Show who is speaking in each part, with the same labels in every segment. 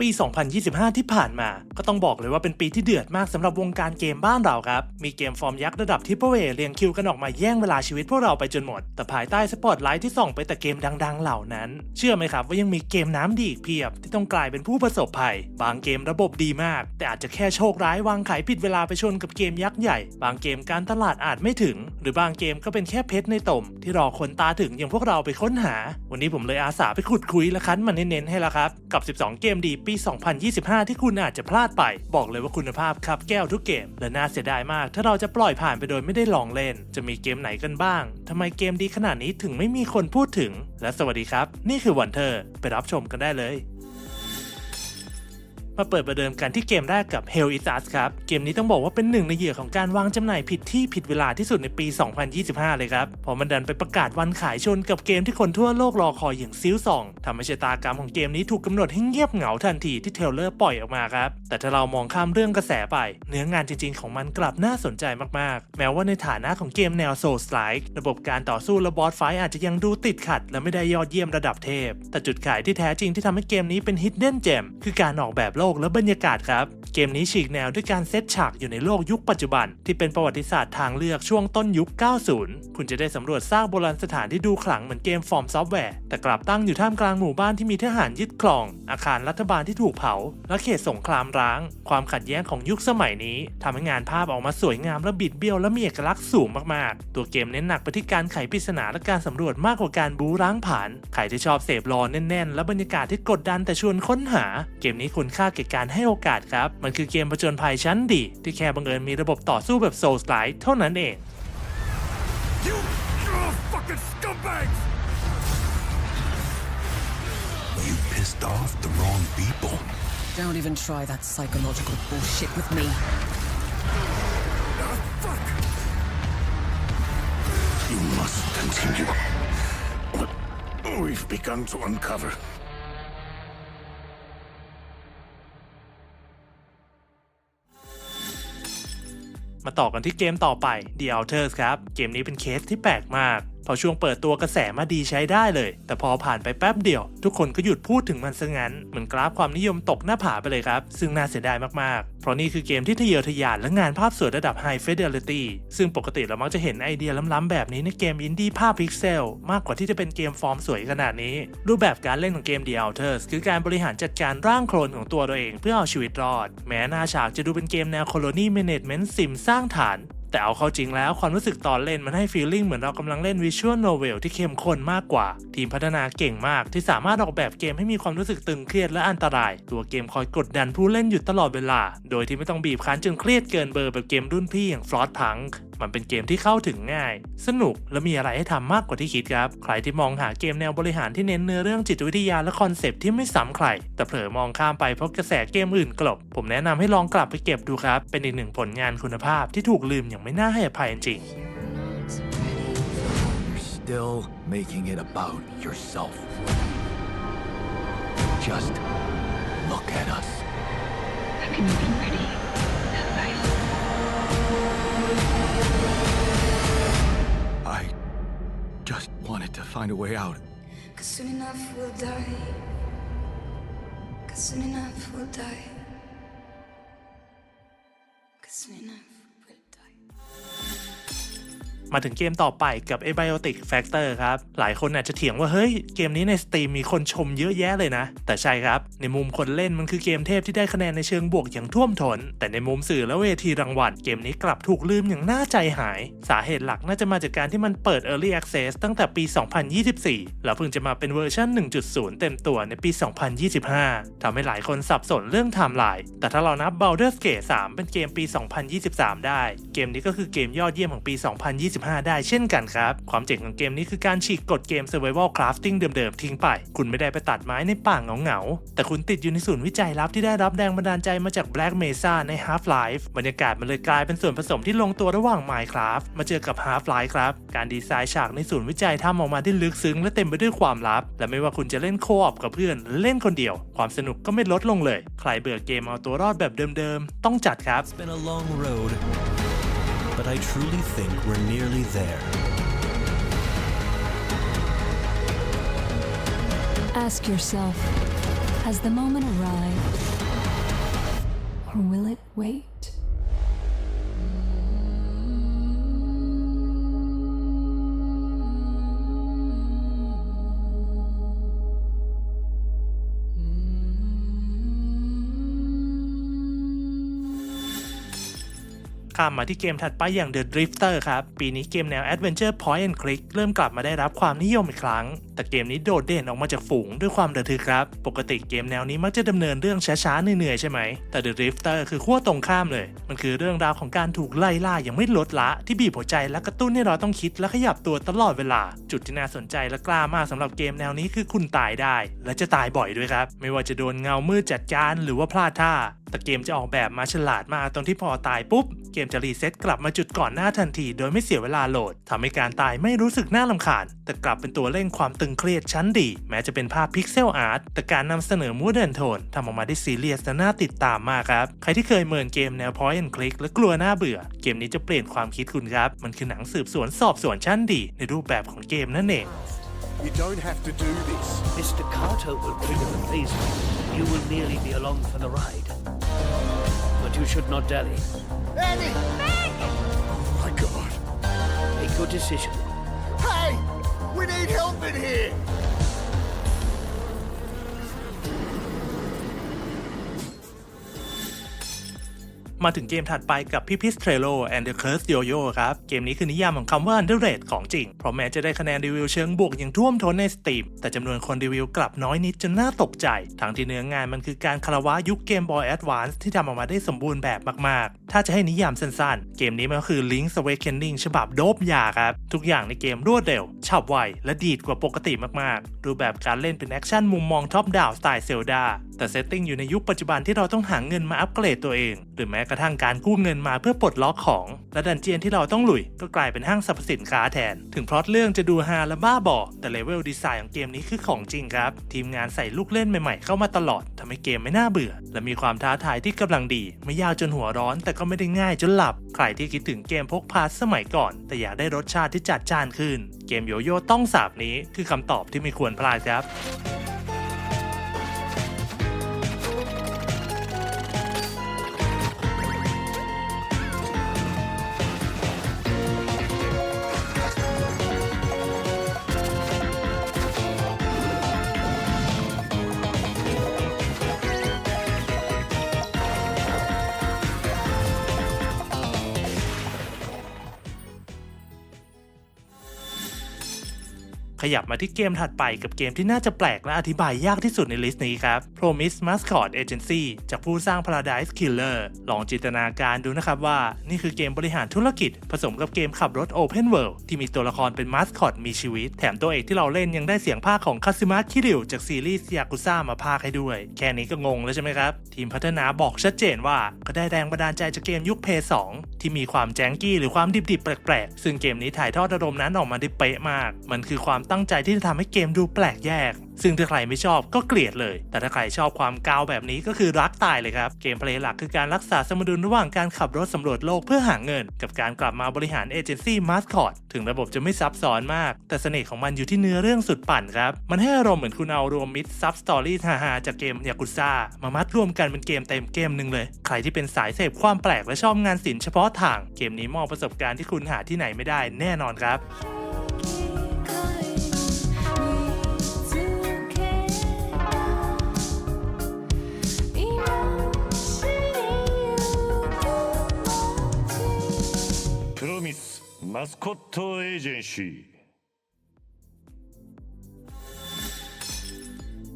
Speaker 1: ปี 2025 ที่ผ่านมา ก็ต้องบอกเลยว่าเป็นปีที่เดือดมากสำหรับวงการเกมบ้านเราครับ มีเกมฟอร์มยักษ์ระดับทิปเปอร์เวเรียงคิวกันออกมาแย่งเวลาชีวิตพวกเราไปจนหมด แต่ภายใต้สปอตไลท์ที่ส่องไปแต่เกมดังๆ เหล่านั้น เชื่อไหมครับว่ายังมีเกมน้ำดีอีกเพียบที่ต้องกลายเป็นผู้ประสบภัย บางเกมระบบดีมาก แต่อาจจะแค่โชคร้ายวางขายผิดเวลาไปชนกับเกมยักษ์ใหญ่ บางเกมการตลาดอาจไม่ถึง หรือบางเกมก็เป็นแค่เพชรในตมที่รอคนตาถึงอย่างพวกเราไปค้นหา วันนี้ผมเลยอาสาไปขุดคุยและคั้นมาเน้นๆให้ล้วครับกับ 12 เกมดีปี 2025 ที่คุณอาจจะพลาดไป บอกเลยว่าคุณภาพครับแก้วทุกเกม และน่าเสียดายมาก ถ้าเราจะปล่อยผ่านไปโดยไม่ได้ลองเล่น จะมีเกมไหนกันบ้าง ทำไมเกมดีขนาดนี้ถึงไม่มีคนพูดถึง และสวัสดีครับ นี่คือวันเธอไปรับชมกันได้เลย มาเปิดประเดิมกันที่เกมแรกกับ Hell Is Us ครับ เกมนี้ต้องบอกว่าเป็นหนึ่งในเหยื่อของการวางจำหน่ายผิดที่ผิดเวลาที่สุดในปี 2025 เลยครับเพอมันดันไปประกาศวันขายชนกับเกมที่คนทั่วโลกรอคอยอย่างซิลซองทำให้ชะตากรรมของเกมนี้ถูกกำหนดให้เงียบเหงาทันทีที่เทลเลอร์ปล่อยออกมาครับแต่ถ้าเรามองข้ามเรื่องกระแสไป เนื้องานจริงๆของมันกลับน่าสนใจมากๆ แม้ว่าในฐานะของเกมแนวโซลสไลค์ระบบการต่อสู้และบอสไฟอาจจะยังดูติดขัด และไม่ได้ยอดเยี่ยมระดับเทพ แต่จุดขายที่แท้จริงที่ทำให้เกมนี้เป็น Hidden Gem คือการออกแบบโลกและบรรยากาศครับ เกมนี้ฉีกแนวด้วยการเซตฉากอยู่ในโลกยุคปัจจุบัน ที่เป็นประวัติศาสตร์ทางเลือกช่วงต้นยุค 90 คุณจะได้สำรวจซากโบราณสถานที่ดูขลังเหมือนเกมฟอร์มซอฟต์แวร์ แต่กลับตั้งอยู่ท่ามกลางหมู่บ้านที่มีทหารยึดครอง อาคารรัฐบาลที่ถูกเผา และเขตสงครามร้าง ความขัดแย้งของยุคสมัยนี้ทำให้งานภาพออกมาสวยงามและบิดเบี้ยวและมีเอกลักษณ์สูงมากๆ ตัวเกมเน้นหนักไปที่การไขปริศนาและการสำรวจมากกว่าการบูร้างผ่าน ใครที่ชอบเสพรอแน่นๆ และบรรยากาศที่กดดันแต่ชวนค้นหา เกมนี้คุณค่าแก่การให้โอกาสครับ มันคือเกมผจญภัยชั้นดี ที่แค่บังเอิญมีระบบต่อสู้แบบโซลสไลด์เท่านั้นเอง
Speaker 2: You! You pissed off the wrong people.
Speaker 3: Don't even try that psychological bullshit with me.
Speaker 2: Ah, fuck! You must continue. What we've begun to uncover.
Speaker 1: มาต่อกันที่เกมต่อไป The Outers ครับ เกมนี้เป็นเคสที่แปลกมาก พอช่วงเปิดตัวกระแสมาดีใช้ได้เลย แต่พอผ่านไปแป๊บเดียว ทุกคนก็หยุดพูดถึงมันซะงั้น เหมือนกราฟความนิยมตกหน้าผาไปเลยครับ ซึ่งน่าเสียดายมากๆ เพราะนี่คือเกมที่ทะเยอทะยานและงานภาพสวยระดับ High Fidelity ซึ่งปกติเรามักจะเห็นไอเดียล้ำๆแบบนี้ในเกมอินดี้ภาพพิกเซลมากกว่าที่จะเป็นเกมฟอร์มสวยขนาดนี้ รูปแบบการเล่นของเกม The Outers คือการบริหารจัดการร่างโคลนของตัวเราเองเพื่อเอาชีวิตรอด แม้หน้าฉากจะดูเป็นเกมแนว Colony Management Sim สร้างฐาน แต่เอาเข้าจริงแล้วความรู้สึกตอนเล่นมันให้ฟีลลิ่งเหมือนเรากำลังเล่นวิชวลโนเวลที่เข้มข้นมากกว่า ทีมพัฒนาเก่งมากที่สามารถออกแบบเกมให้มีความรู้สึกตึงเครียดและอันตราย ตัวเกมคอยกดดันผู้เล่นอยู่ตลอดเวลา โดยที่ไม่ต้องบีบคั้นจนเครียดเกินเบอร์แบบเกมรุ่นพี่อย่างฟลอตทัง มันเป็นเกมที่เข้าถึงง่าย สนุกและมีอะไรให้ทำมากกว่าที่คิดครับ ใครที่มองหาเกมแนวบริหารที่เน้นเนื้อเรื่องจิตวิทยาและคอนเซปต์ที่ไม่ซ้ำใคร แต่เผลอมองข้ามไปเพราะกระแสเกมอื่นกลบ ผมแนะนำให้ลองกลับไปเก็บดูครับ เป็นอีกหนึ่งผลงานคุณภาพที่ถูกลืมอย่างไม่น่าให้อภัยจริง
Speaker 4: You're still making it about yourself. Just look at us.
Speaker 5: I've been waiting ready.
Speaker 4: Wanted to find a way out.
Speaker 6: Cause soon enough we'll die. Cause soon enough we'll die. Cause soon enough.
Speaker 1: มาถึงเกมต่อไปกับ a b i o t i c Factor ครับ หลายคนอาจจะเถียงว่าเฮ้ยเกมนี้ใน Steam มีคนชมเยอะแยะเลยนะ แต่ใช่ครับ ในมุมคนเล่นมันคือเกมเทพที่ได้คะแนนในเชิงบวกอย่างท่วมทนแต่ในมุมสื่อและเวทีรางวัลเกมนี้กลับถูกลืมอย่างน่าใจหาย สาเหตุหลักน่าจะมาจากการที่มันเปิด Early Access ตั้งแต่ปี 2024 แล้วเพิ่งจะมาเป็นเวอร์ชัน1.0 เต็มตัวในปี 2025ทำให้หลายคนสับสนเรื่องไทม์ไลน์แต่ถ้าเรานับ Baldur's Gate 3 เป็นเกมปี 2023 ได้ เกมนี้ก็คือเกมยอดเยี่ยมของปี 2 2025 ได้เช่นกันครับ ความเจ๋งของเกมนี้คือการฉีกกฎเกม Survival Crafting เดิมๆ ทิ้งไป คุณไม่ได้ไปตัดไม้ในป่าเหงาๆ แต่คุณติดอยู่ในศูนย์วิจัยลับที่ได้รับแรงบันดาลใจมาจาก Black Mesa ใน Half-Life บรรยากาศมันเลยกลายเป็นส่วนผสมที่ลงตัวระหว่าง Minecraft มาเจอกับ Half-Life ครับ การดีไซน์ฉากในศูนย์วิจัยทำออกมาได้ลึกซึ้งและเต็มไปด้วยความลับ และไม่ว่าคุณจะเล่นโคออปกับเพื่อนหรือเล่นคนเดียว ความสนุกก็ไม่ลดลงเลย ใครเบื่อเกมเอาตัวรอดแบบเดิมๆ ต้องจัดครับ
Speaker 7: but I truly think we're nearly there.
Speaker 8: Ask yourself
Speaker 5: Has the moment arrived? Or will it wait?
Speaker 1: ข้ามมาที่เกมถัดไปอย่าง The Drifter ครับ ปีนี้เกมแนว Adventure Point and Click เริ่มกลับมาได้รับความนิยมอีกครั้ง แต่เกมนี้โดดเด่นออกมาจากฝูงด้วยความระทึกครับ ปกติเกมแนวนี้มักจะดำเนินเรื่องช้าๆเหนื่อยๆใช่ไหม แต่ The Drifter คือขั้วตรงข้ามเลย มันคือเรื่องราวของการถูกไล่ล่าอย่างไม่ลดละที่บีบหัวใจและกระตุ้นให้เราต้องคิดและขยับตัวตลอดเวลา จุดที่น่าสนใจและกล้ามากสำหรับเกมแนวนี้คือคุณตายได้ และจะตายบ่อยด้วยครับ ไม่ว่าจะโดนเงามืดจัดการหรือว่าพลาดท่าแต่เกมจะออกแบบมาฉลาดมากตรงที่พอตายปุ๊บ เกมจะรีเซ็ตกลับมาจุดก่อนหน้าทันที โดยไม่เสียเวลาโหลดทำให้การตายไม่รู้สึกน่าลำคาญ แต่กลับเป็นตัวเร่งความตึงเครียดชั้นดี แม้จะเป็นภาพพิกเซลอาร์ตแต่การนำเสนอมูดเดินโทนทำออกมาได้ซีเรียสและน่าติดตามมากครับ ใครที่เคยเมินเกมแนว point and click และกลัวน่าเบื่อ เกมนี้จะเปลี่ยนความคิดคุณครับ มันคือหนังสืบสวนสอบสวนชั้นดี ในรูปแบบของเกมนั่นเอง
Speaker 2: You don't have to do this.
Speaker 8: Mr. Carter will trigger the phaser. You will merely be along for the ride. But you should not dally.
Speaker 2: Annie! Oh my God.
Speaker 8: Make your decision.
Speaker 2: Hey! We need help in here!
Speaker 1: มาถึงเกมถัดไปกับพี่พิสเทรโล and the Curse Yo-Yo ครับ เกมนี้คือนิยามของคำว่า underrated ของจริง เพราะแม้จะได้คะแนนรีวิวเชิงบวกอย่างท่วมท้นในสตรีมแต่จำนวนคนรีวิวกลับน้อยนิดจนน่าตกใจ ทั้งที่เนื้องานมันคือการคารวะยุคเกมบอยแอดวานซ์ที่ทำออกมาได้สมบูรณ์แบบมากๆ ถ้าจะให้นิยามสั้นๆ เกมนี้มันก็คือ Link's Awakening ฉบับโดบยาครับ ทุกอย่างในเกมรวดเร็วฉับไวและดีดกว่าปกติมากๆ รูปแบบการเล่นเป็นแอคชั่นมุมมองท็อปดาวสไตล์เซลดา แต่เซตติ้งอยู่ในยุคปัจจุบันที่เราต้องหาเงินมาอัปเกรดตัวเอง หรือแม้กระทั่งการกู้เงินมาเพื่อปลดล็อกของ และดันเจียนที่เราต้องลุยก็กลายเป็นห้างสรรพสินค้าแทน ถึงพล็อตเรื่องจะดูฮาและบ้าบอแต่เลเวลดีไซน์ของเกมนี้คือของจริงครับ ทีมงานใส่ลูกเล่นใหม่ๆ เข้ามาตลอดทำให้เกมไม่น่าเบื่อ และมีความท้าทายที่กำลังดี ไม่ยาวจนหัวร้อน แต่ก็ไม่ได้ง่ายจนหลับ ใครที่คิดถึงเกมพกพาสมัยก่อน แต่อยากได้รสชาติที่จัดจ้านขึ้น เกมโยโย่ต้องสาบนี้คือคำตอบที่ไม่ควรพลาดครับ ยับมาที่เกมถัดไปกับเกมที่น่าจะแปลกและอธิบายยากที่สุดในลิสต์นี้ครับ Promise Mascot Agency จากผู้สร้าง Paradise Killer ลองจินตนาการดูนะครับว่า นี่คือเกมบริหารธุรกิจ ผสมกับเกมขับรถ Open World ที่มีตัวละครเป็นมาสคอตมีชีวิต แถมตัวเอกที่เราเล่นยังได้เสียงภาคของคาซิมะคิริวจากซีรีส์ยากุซ่ามาภาคให้ด้วย แค่นี้ก็งงแล้วใช่ไหมครับ ทีมพัฒนาบอกชัดเจนว่าก็ได้แรงบันดาลใจจากเกมยุคเพย์2ที่มีความแจ้งกี้หรือความดิบๆแปลกๆ ซึ่งเกมนี้ถ่ายทอดอารมณ์นั้นออกมาได้เป๊ะมาก มันคือความตั้งใจที่จะทำให้เกมดูแปลกแยก ซึ่งถ้าใครไม่ชอบก็เกลียดเลย แต่ถ้าใครชอบความกาวแบบนี้ก็คือรักตายเลยครับ เกมเพลย์หลักคือการรักษาสมดุลระหว่างการขับรถสำรวจโลกเพื่อหาเงิน กับการกลับมาบริหารเอเจนซี่มาสคอตถึงระบบจะไม่ซับซ้อนมาก แต่เสน่ห์ของมันอยู่ที่เนื้อเรื่องสุดปั่นครับ มันให้อารมณ์เหมือนคุณเอารวมมิดซับสตอรี่ฮาๆจากเกมยากุซ่ามามัดรวมกันเป็นเกมเต็มเกมหนึ่งเลย ใครที่เป็นสายเสพความแปลกและชอบงานศิลป์เฉพาะทางเกมนี้มอบประสบการณ์ที่คุณหาที่ไหนไม่ได้แน่นอนครับ
Speaker 2: マスコットエージェンシー。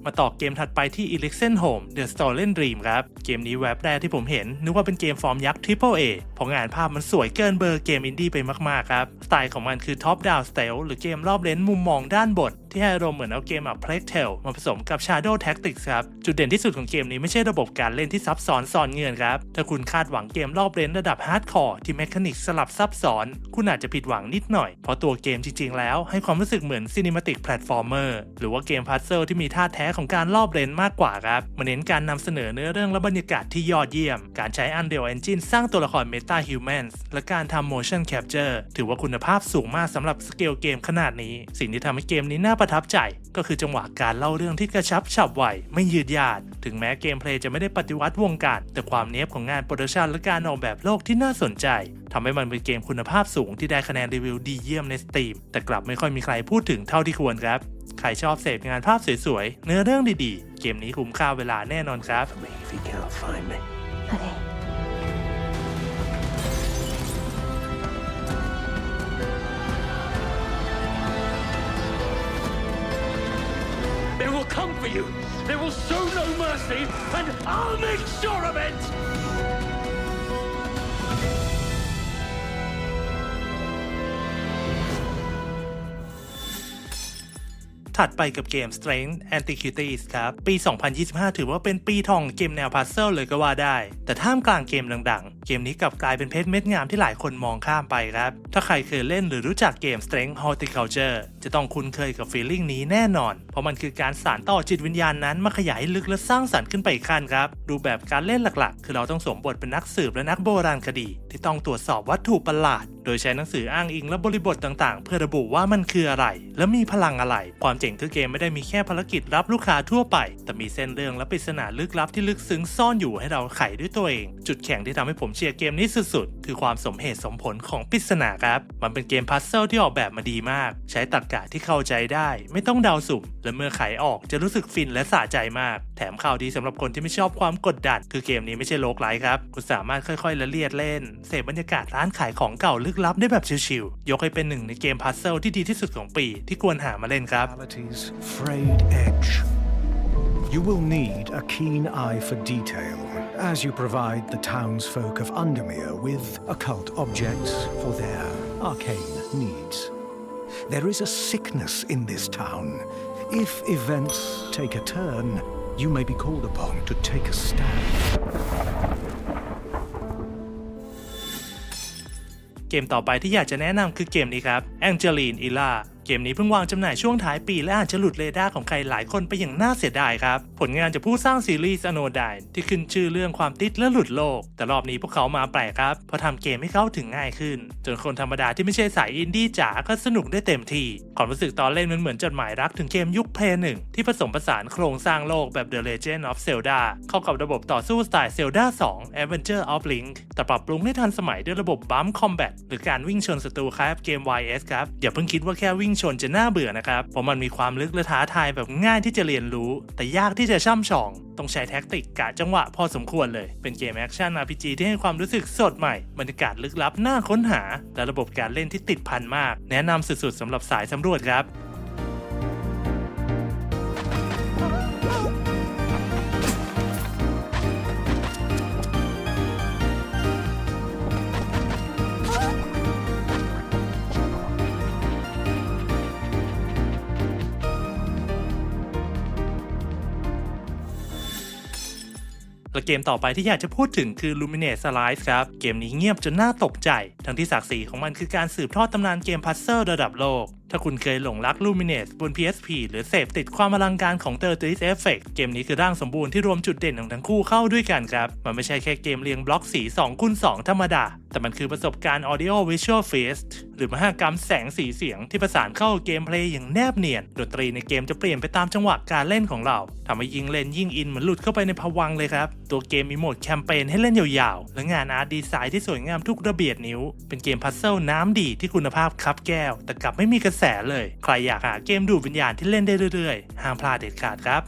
Speaker 1: มาต่อเกมถัดไปที่ e l e c t i o n Home The Stolen Dream ครับ เกมนี้แว็บแรกที่ผมเห็น นึกว่าเป็นเกมฟอร์มยักษ์ Triple A เพราะงานภาพมันสวยเกินเบอร์เกมอินดี้ไปมากๆครับ สไตล์ของมันคือ Top Down Stealth หรือเกมรอบเลนมุมมองด้านบนที่ให้อารมณ์เหมือนเอาเกมแบบ Plague Tale มาผสมกับ Shadow Tactics ครับ จุดเด่นที่สุดของเกมนี้ไม่ใช่ระบบการเล่นที่ซับซ้อนซ่อนเงื่อนครับถ้าคุณคาดหวังเกมรอบเลนระดับฮาร์ดคอร์ที่แมคานิกสลับซับซ้อน คุณอาจจะผิดหวังนิดหน่อย เพราะตัวเกมจริงๆ แล้วให้ความรู้สึกเหมือน Cinematic Platformer หรือว่าเกมพัซเซิลที่มีท่าแท้ของการลอบเลนมากกว่าครับมันเน้นการนำเสนอเนื้อเรื่องและบรรยากาศที่ยอดเยี่ยม การใช้ Unreal Engine สร้างตัวละคร Meta Humans และการทำ Motion Capture ถือว่าคุณภาพสูงมากสำหรับสเกลเกมขนาดนี้ สิ่งที่ทำให้เกมนี้น่าประทับใจ ก็คือจังหวะการเล่าเรื่องที่กระชับฉับไว ไม่ยืดยาด ถึงแม้เกมเพลย์จะไม่ได้ปฏิวัติวงการ แต่ความเนี้ยบของงานโปรดักชันและการออกแบบโลกที่น่าสนใจ ทำให้มันเป็นเกมคุณภาพสูงที่ได้คะแนนรีวิวดีเยี่ยมใน Steam แต่กลับไม่ค่อยมีใครพูดถึงเท่าที่ควรครับ ใครชอบเสพงานภาพสวยๆ เนื้อเรื่องดีๆ เกมนี้คุ้มค่าเวลาแน่นอนครับ
Speaker 8: They will come for you. They will show no mercy, and I'll make sure of it.
Speaker 1: ถัดไปกับเกม Strength Antiquities ครับ ปี 2025 ถือว่าเป็นปีทองเกมแนวพัซเซิลเลยก็ว่าได้ แต่ท่ามกลางเกมดังๆเกมนี้กลับกลายเป็นเพชรเม็ดงามที่หลายคนมองข้ามไปครับ ถ้าใครเคยเล่นหรือรู้จักเกม Strength Horticulture จะต้องคุ้นเคยกับฟีลลิ่งนี้แน่นอน เพราะมันคือการสานต่อจิตวิญญาณนั้นมาขยายให้ลึกและสร้างสรรค์ขึ้นไปอีกขั้นครับดูแบบการเล่นหลักๆ คือเราต้องสวมบทเป็นนักสืบและนักโบราณคดี ที่ต้องตรวจสอบวัตถุประหลาด โดยใช้หนังสืออ้างอิงและบริบทต่างๆ เพื่อระบุว่ามันคืออะไร และมีพลังอะไร ความเจ๋งคือเกมไม่ได้มีแค่ภารกิจรับลูกค้าทั่วไป แต่มีเส้นเรื่องและปริศนาลึกลับที่ลึกซึ้งซ่อนอยู่ให้เราไขด้วยตัวเอง จุดแข็งที่ทำให้ผมเชียร์เกมนี้สุดๆ คือความสมเหตุสมผลของปริศนาครับ มันเป็นเกมพัซเซิลที่ออกแบบมาดีมาก ใช้ตรรกะที่เข้าใจได้ ไม่ต้องเดาสุ่ม และเมื่อไขออกจะรู้สึกฟินและสะใจมาก แถมข่าวดีสำหรับคนที่ไม่ชอบความกดดัน คือเกมนี้ไม่ใช่โลกไลท์ครับ คุณสามารถค่อยๆละเลียดเล่น เสพบรรยากาศร้านขายของเก่าลึกลับได้แบบชิลๆ ยกให้เป็นหนึ่งในเกมพัซเซิลที่ดีที่สุดของปีที่ควรหามาเล่นครับ
Speaker 9: You will need a keen eye for detail as you provide the townsfolk of Undermere with occult objects for their arcane needs. There is a sickness in this town. If events take a turn, you may be called upon to take a stand.
Speaker 1: เกมต่อไปที่อยากจะแนะนำคือเกมนี้ครับ Angeline Illa เกมนี้เพิ่งวางจำหน่ายช่วงท้ายปีและอาจจะหลุดเรดาร์ของใครหลายคนไปอย่างน่าเสียดายครับ ผลงานจากผู้สร้างซีรีส์ Anodyne ที่ขึ้นชื่อเรื่องความติดและหลุดโลก แต่รอบนี้พวกเขามาแปลกครับ เพราะทำเกมให้เข้าถึงง่ายขึ้น จนคนธรรมดาที่ไม่ใช่สายอินดี้จ๋าก็สนุกได้เต็มที่ความรู้สึกตอนเล่นมันเหมือนจดหมายรักถึงเกมยุคเพลย์หนึ่งที่ผสมผสานโครงสร้างโลกแบบ The Legend of Zelda เข้ากับระบบต่อสู้สไตล์ Zelda 2 Adventure of Link แต่ปรับปรุงให้ทันสมัยด้วยระบบบัมคอมแบทหรือการวิ่งชนศัตรูคล้ายกับเกม YS ครับอย่าเพิ่งคิดว่าแค่วิ่งชนจะน่าเบื่อนะครับ เพราะมันมีความลึกและท้าทายแบบง่ายที่จะเรียนรู้ แต่ยากที่จะช่ำชอง ต้องใช้แท็กติกกะจังหวะพอสมควรเลย เป็นเกมแอคชั่น RPG ที่ให้ความรู้สึกสดใหม่ บรรยากาศลึกลับน่าค้นหา และระบบการเล่นที่ติดพันมาก แนะนำสุดๆสำหรับสายสำรวจครับ และเกมต่อไปที่อยากจะพูดถึงคือ Luminate Slice ครับ เกมนี้เงียบจนน่าตกใจ ทั้งที่ศักดิ์ศรีของมันคือการสืบทอดตำนานเกมพัซเซิลระดับโลก ถ้าคุณเคยหลงรัก Luminous บน PSP หรือเสพติดความอลังการของ t e r t r i s Effect เกมนี้คือร่างสมบูรณ์ที่รวมจุดเด่นของทั้งคู่เข้าด้วยกันครับ มันไม่ใช่แค่เกมเรียงบล็อกสี2คูณ2ธรรมดา แต่มันคือประสบการณ์ Audio Visual Feast หรือมหากรรมแสงสีเสียงที่ประสานเข้าเกมเพลย์อย่างแนบเนียน ดนตรีในเกมจะเปลี่ยนไปตามจังหวะการเล่นของเราทำให้ยิงเล่นยิ่งอินเหมือนหลุดเข้าไปในภวังเลยครับ ตัวเกมมีโหมดแคมเปญให้เล่นยาวๆ และงานอาร์ตดีไซน์ที่สวยงามทุกระเบียดนิ้ว เป็นเกมพัซเซิลน้ำดีที่คุณภาพคับแก้ว แต่กลับไม่มีกระแสเลย ใครอยากหาเกมดูดวิญญาณที่เล่นได้เรื่อยๆ ห้ามพลาดเด็ดขาดครับ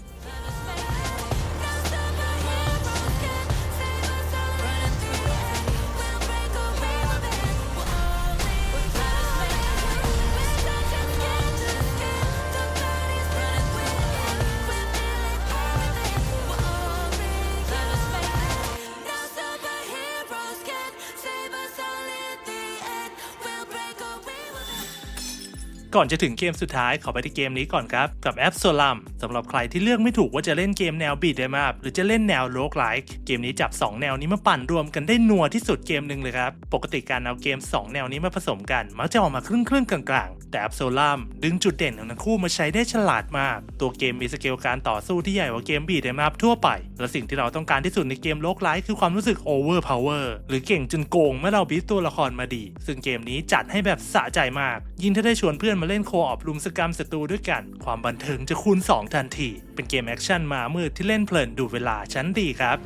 Speaker 1: ก่อนจะถึงเกมสุดท้ายขอไปที่เกมนี้ก่อนครับ กับแอป s o l a m สำหรับใครที่เลือกไม่ถูกว่าจะเล่นเกมแนวบีดเดม p หรือจะเล่นแนวโลกไลค์เกมนี้จับ 2 แนวนี้มาปั่นรวมกันได้นัวที่สุดเกมหนึ่งเลยครับ ปกติการเอาเกม 2 แนวนี้มาผสมกัน มักจะออกมาครึ่งครึ่งๆกลางๆ แต่แอป s o l a m ดึงจุดเด่นของทั้งคู่มาใช้ได้ฉลาดมาก ตัวเกมมีสเกลการต่อสู้ที่ใหญ่กว่าเกมบีดเดม p ทั่วไป และสิ่งที่เราต้องการที่สุดในเกมโลกไลค์คือความรู้สึกโอเวอร์พาวเวอร์หรือเก่งจนโกงเมื่อเราบีตตัวละครมาดี ซึ่งเกมนี้จัดให้แบบสะใจมาก ยิ่งถ้าได้ชวนเพื่อนมาเล่นโคออปลุมสกรรมศัตรูด้วยกัน ความบันเทิงจะคูณ 2 ทันที เป็นเกมแอคชั่นมามืดที่เล่นเพลินดูเวลาชั้นดีครับ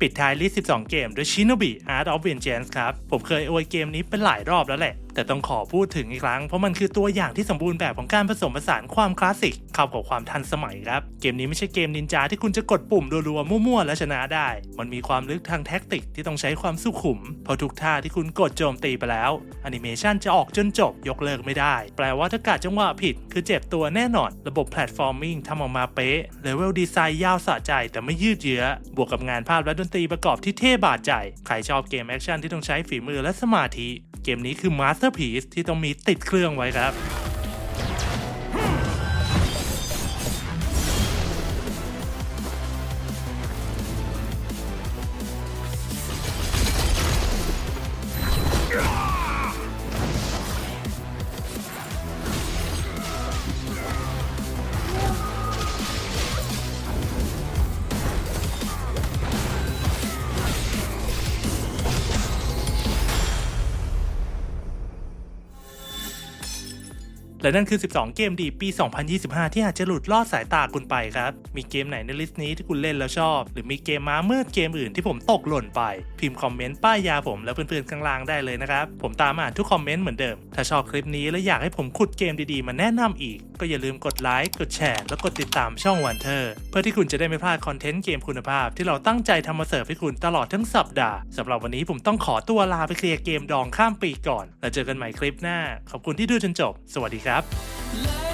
Speaker 1: ปิดท้ายลิสต์12 เกมด้วย Shinobi Art of Vengeance ครับ ผมเคยอวยเกมนี้เป็นหลายรอบแล้วแหละ แต่ต้องขอพูดถึงอีกครั้ง เพราะมันคือตัวอย่างที่สมบูรณ์แบบของการผสมผสานความคลาสสิกเข้ากับความทันสมัยครับ เกมนี้ไม่ใช่เกมนินจาที่คุณจะกดปุ่มรัวๆมั่วๆ แล้วชนะได้ มันมีความลึกทางแท็กติกที่ต้องใช้ความสุขุมเพราะทุกท่าที่คุณกดโจมตีไปแล้วแอนิเมชันจะออกจนจบยกเลิกไม่ได้ แปลว่าถ้ากาดจังหวะผิด คือเจ็บตัวแน่นอน ระบบแพลตฟอร์มิ่งทำออกมาเป๊ะเลเวลดีไซน์ยาวสะใจแต่ไม่ยืดเยื้อ บวกกับงานภาพและดนตรีประกอบที่เท่บาดใจ ใครชอบเกมแอคชั่นที่ต้องใช้ฝีมือและสมาธิ เกมนี้คือมาสเตอร์พีซที่ต้องมีติดเครื่องไว้ครับ และนั่นคือ 12 เกมดีปี 2025 ที่อาจจะหลุดลอดสายตาคุณไปครับ มีเกมไหนในลิสต์นี้ที่คุณเล่นแล้วชอบ หรือมีเกมม้ามืดเกมอื่นที่ผมตกหล่นไป พิมพ์คอมเมนต์ป้ายยาผมแล้วเพื่อนๆข้างล่างได้เลยนะครับ ผมตามอ่านทุกคอมเมนต์เหมือนเดิม ถ้าชอบคลิปนี้และอยากให้ผมขุดเกมดีๆมาแนะนำอีก ก็อย่าลืมกดไลค์กดแชร์และกดติดตามช่องวันเทอร์เพื่อที่คุณจะได้ไม่พลาดคอนเทนต์เกมคุณภาพ ที่เราตั้งใจทำมาเสิร์ฟให้คุณตลอดทั้งสัปดาห์สำหรับวันนี้ผมต้องขอตัวลาไปเคลียร์เกมดองข้ามปีก่อน แล้วเจอกันใหม่คลิปหน้า ขอบคุณที่ดูจนจบ สวัสดีครับ
Speaker 3: Let